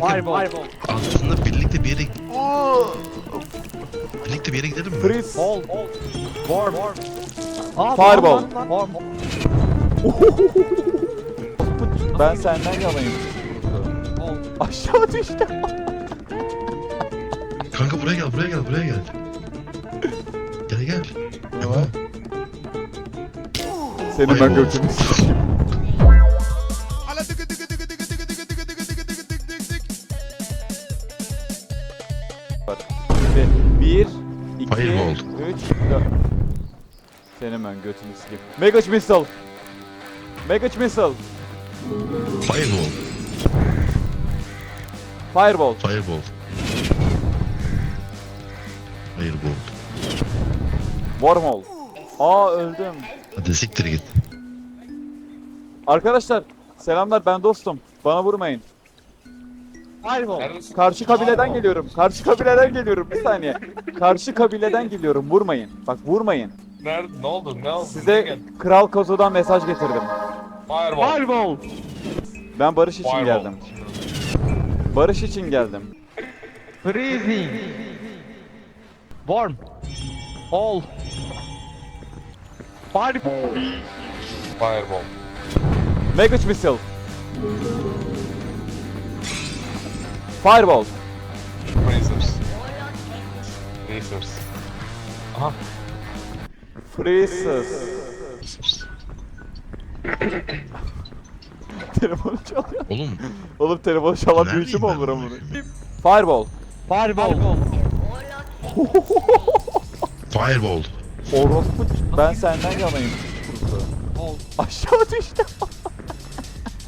Kanka Fireball. aslında birlikte bir yere... Birlikte bir yere gidelim mi? Freeze. Hold. Warm. Aa, Fireball. lan. Ben senden yanayım. Hold. Aşağı düştüm. Kanka buraya gel, buraya gel, buraya gel. Gel gel. Var? Senin ben Fireball. götünü. İki, Fireball. üç, dört. Senin ben götünü sikeyim. Mega Missile. Mega Missile. Fireball. Fireball. Fireball. Fireball. Wormhole. Aa öldüm. Hadi siktir git. Arkadaşlar selamlar ben dostum. Bana vurmayın. Fireball. Karşı kabileden geliyorum. Karşı kabileden geliyorum. Bir saniye. Karşı kabileden geliyorum. Vurmayın. Bak vurmayın. Nerede? Ne oldu? Ne oldu? Size Kral Kozo'dan mesaj getirdim. Fireball. Fireball. Ben barış için Fireball. geldim. Barış için geldim. Freezing. Warm. Hold. Fireball. Fireball. Mega Missile. Fireball. Freezers. Freezers. Aha. Freezes. Telefonu çalıyor. Oğlum. Oğlum telefonu çalan mi ben olur ama? Fireball. Fireball. Fireball. Orospu ben senden yanayım. Aşağı düştüm.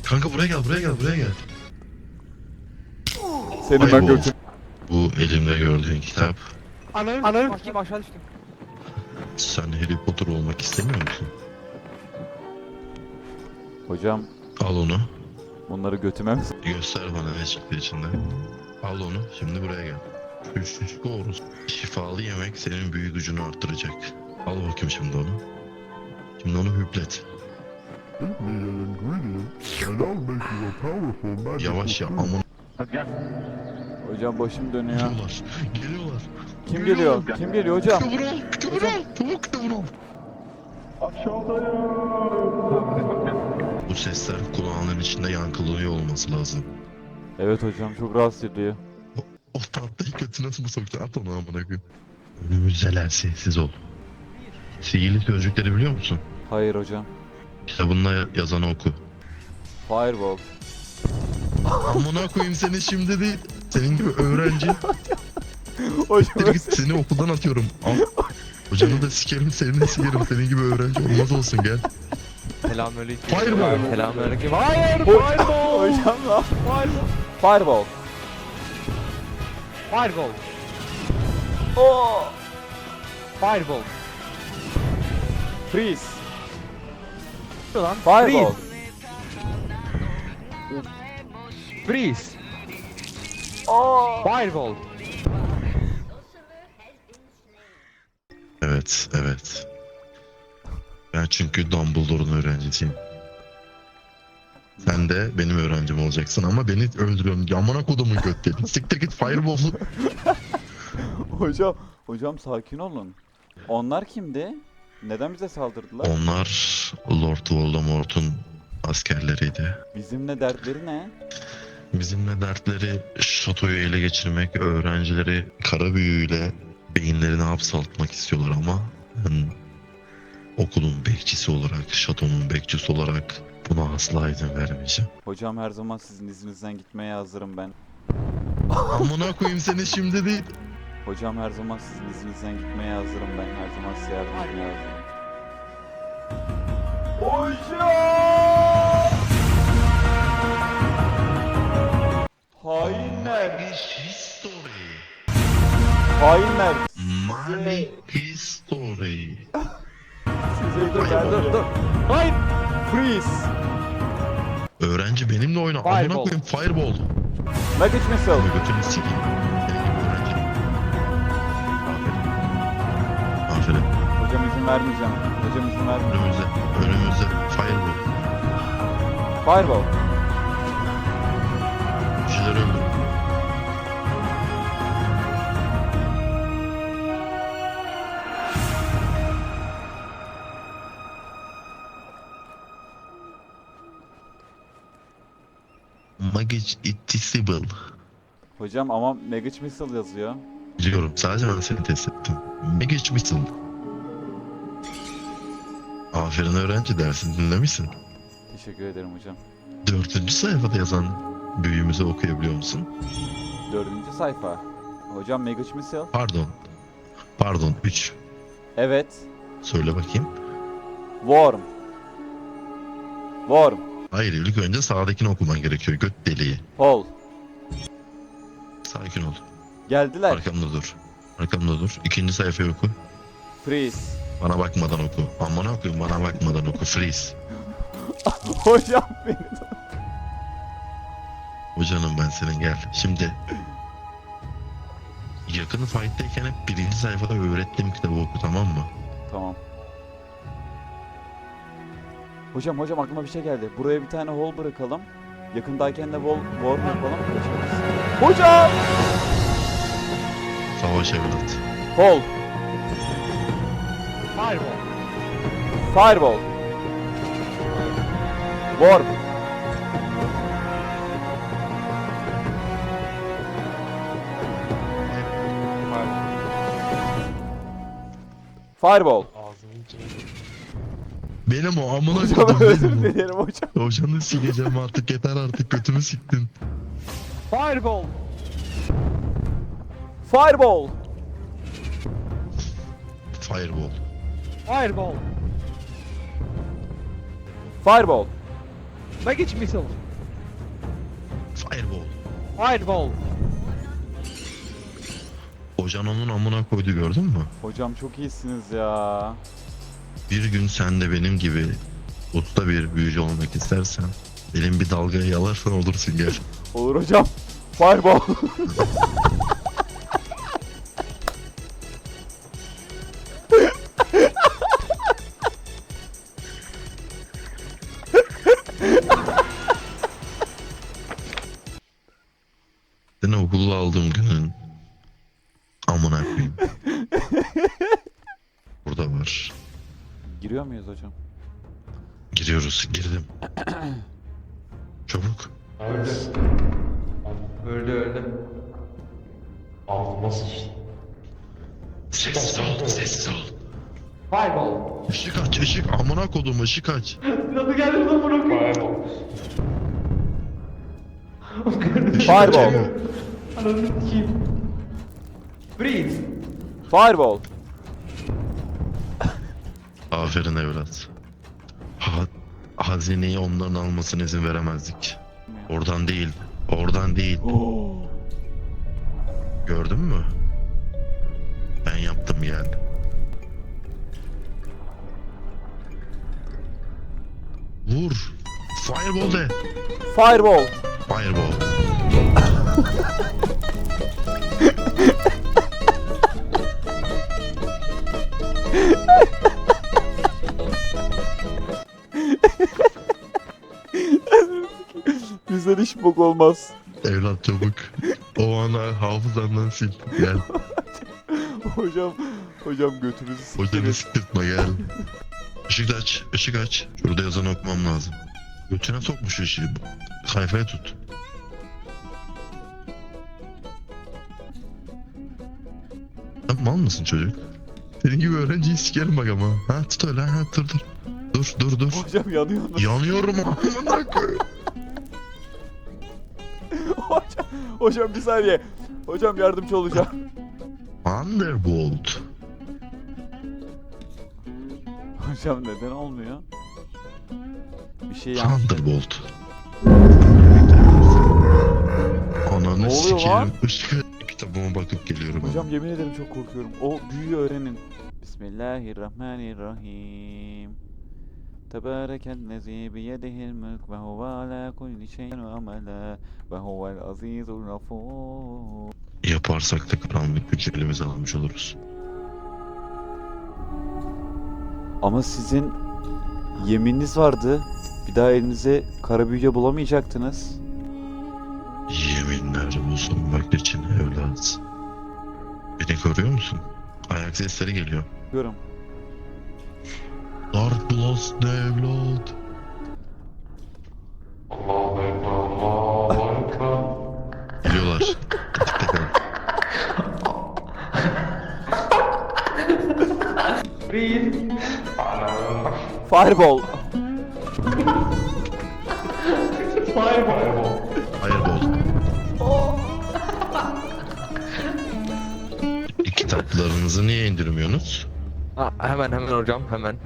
Kanka buraya gel, buraya gel, buraya gel. Senin ben götüm. Bu elimde gördüğün kitap. Ananı. Ananı. Bakayım aşağı düştüm. Sen Harry Potter olmak istemiyor musun? Hocam Al onu. bunları götüme mi? Göster bana ne çıktı içinde. Al onu. Şimdi buraya gel. Üçüncü doğrusu. Şifalı yemek senin büyü gücünü arttıracak. Al bakayım şimdi onu. Şimdi onu hüplet. I'll make you a powerful magical Yavaş ya fruit. aman Hocam başım dönüyor. geliyorlar. Geliyorlar. Kim geliyor? Kim geliyor hocam? Kıvır al. Kıvır al. Çabuk kıvır al. Bu sesler kulağının içinde yankılanıyor olması lazım. Evet hocam çok rahatsız ediyor. O tahtayı götüne nasıl mı soktu? At onu amına koyayım. Önümüzdeler sessiz ol. Sihirli sözcükleri biliyor musun? Hayır hocam. Kitabında yazanı oku. Fireball. Amına koyayım seni şimdi değil. Senin gibi öğrenci. Hocam git seni okuldan atıyorum. Al. Hocanı da sikerim seni de sikerim. Senin gibi öğrenci olmaz olsun gel. Selamünaleyküm. Fireball. Selamünaleyküm. Hayır. Fireball. Hocam ne yap- Fireball. Fireball. Oo. Fireball. Freeze. Lan. Fireball. Freeze. Oo. Fireball. Evet, evet. Ben çünkü Dumbledore'un öğrencisiyim. Sen de benim öğrencim olacaksın ama beni öldürüyorsun. Yamana kodumun göt dedi. Siktir git fireball'u. Hocam, hocam sakin olun. Onlar kimdi? Neden bize saldırdılar? Onlar Lord Voldemort'un askerleriydi. Bizimle dertleri ne? Bizimle dertleri şatoyu ele geçirmek, öğrencileri kara büyüyle beyinlerini hapsaltmak istiyorlar ama ben okulun bekçisi olarak, şatonun bekçisi olarak buna asla izin vermeyeceğim. Hocam her zaman sizin izninizden gitmeye hazırım ben. Amına koyayım seni şimdi değil. Hocam her zaman sizin izninizden gitmeye hazırım ben. Her zaman size yardım etmeye hazırım. Hocam! Hainler! History. Hainler! My history. Size dur dur dur dur. Hayır! Freeze! Öğrenci benimle oyna. Amına Fireball. koyayım fireball. Luggage missile! Bunu götünü sikeyim. Senin gibi öğrenci. Aferin. Aferin. Hocam izin vermeyeceğim. Hocam izin vermeyeceğim. Önümüzde. Önümüzde. Fireball. Fireball! Itisable. Hocam ama Magic Missile yazıyor. Biliyorum. Sadece ben seni test ettim. Magic Missile. Aferin öğrenci dersini dinlemişsin. Teşekkür ederim hocam. Dördüncü sayfada yazan büyüğümüzü okuyabiliyor musun? Dördüncü sayfa. Hocam Magic Missile. Pardon. Pardon. Üç. Evet. Söyle bakayım. Worm. Worm. Hayır ilk önce sağdakini okuman gerekiyor. Göt deliği. Hole. Sakin ol. Geldiler. Arkamda dur. Arkamda dur. İkinci sayfayı oku. Freeze. Bana bakmadan oku. Aman okuyun bana bakmadan oku. Freeze. hocam beni Hocanım ben senin gel. Şimdi yakın fight'tayken hep birinci sayfada öğrettiğim kitabı oku tamam mı? Tamam. Hocam hocam aklıma bir şey geldi. Buraya bir tane hole bırakalım. Yakındayken de wall, worm yapalım. kaçarız. Hocam! Savaş evlat. Hole. Fireball. Fireball. Worm. Fireball. Benim o amına Hocam kodum özür benim o. dilerim hocam. Hocanı sikeceğim artık yeter artık götümü siktin. Fireball. Fireball. Fireball. Fireball. Fireball. Magic missile. Fireball. Fireball. Hocan onun amına koydu gördün mü? Hocam çok iyisiniz ya. Bir gün sen de benim gibi usta bir büyücü olmak istersen elin bir dalgaya yalarsan olursun gel. Olur hocam. Fireball. Seni okulda aldığım günün amına koyayım. Burada var. Giriyor muyuz hocam? Giriyoruz. Girdim. Çabuk. Öldü. Öldü öldü. Altıma sıçtı. Sessiz ol. Sessiz ol. Fireball. Işık aç. ışık. Amına kodum ışık aç. Nasıl geldin lan bunu? Fireball. Işık Fireball. Ananı sikeyim. Freeze. Fireball. Aferin evlat. Ha, hazineyi onların almasına izin veremezdik. Oradan değil. Oradan değil. Oo. Gördün mü? Ben yaptım gel. Vur. Fireball de. Fireball. Fireball. Bizden hiç bok olmaz. Evlat çabuk. O ana hafızandan sil. Gel. Hocam, hocam götünüzü Hocanı siktirin. siktirtme gel. Işık aç. ışık aç. Şurada yazanı okumam lazım. Götüne sokmuş ışığı. Sayfaya tut. Sen mal mısın çocuk? Senin gibi öğrenciyi sikerim bak ama. Ha tut öyle ha dur dur. Dur dur dur. Hocam yanıyorsunuz. Yanıyorum amına koyayım. Hocam, bir saniye. Hocam yardımcı olacağım. Thunderbolt. Hocam neden olmuyor? Bir şey yanlış. Thunderbolt. Ananı Ne oluyor sikerim. lan? Işık kitabıma bakıp geliyorum. Hocam yemin ederim çok korkuyorum. O büyüyü öğrenin. Bismillahirrahmanirrahim. Tebarekellezi biyedihil mülk ve huve ala kulli şeyin amela ve huvel azizul gafur. Yaparsak da karanlık gücü elimize almış oluruz. Ama sizin yemininiz vardı. Bir daha elinize kara büyüce bulamayacaktınız. Yeminler bozulmak için evlat. Beni koruyor musun? Ayak sesleri geliyor. Görüm. Allah'ız devlet. Allahu Ekber, Allahu Ekber. Geliyorlar. Dikkat Fireball. Fireball. Fireball. Kitaplarınızı niye indirmiyorsunuz? Ha, hemen hemen hocam hemen.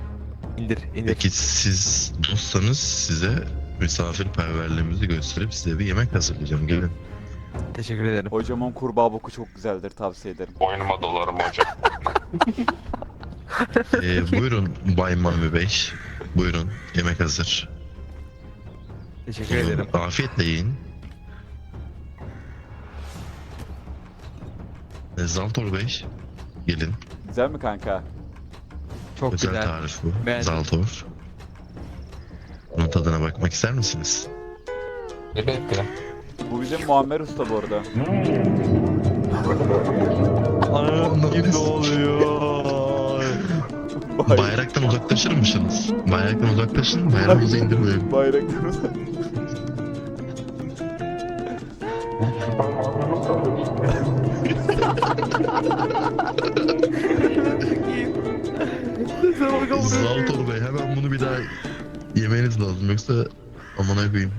İndir indir. Peki siz dostsanız size misafirperverliğimizi gösterip size bir yemek hazırlayacağım. Gelin. Teşekkür ederim. Hocamın kurbağa boku çok güzeldir tavsiye ederim. Boynuma dolarım hocam. Ee, buyurun Bay Mami Bey. Buyurun. Yemek hazır. Teşekkür ederim. Afiyetle yiyin. Ee, Zaltor Bey. Gelin. Güzel mi kanka? Çok Özel güzel. tarif bu. Beğendim. Zaltor. Bunun tadına bakmak ister misiniz? Elbette. Bu bizim Muammer Usta bu arada. ne oluyor? Bayraktan uzaklaşır mısınız? Bayraktan uzaklaşın. Bayrağımızı indirmeyin. Bayraklarımız. Zaltor Bey hemen bunu bir daha yemeniz lazım yoksa amına koyayım.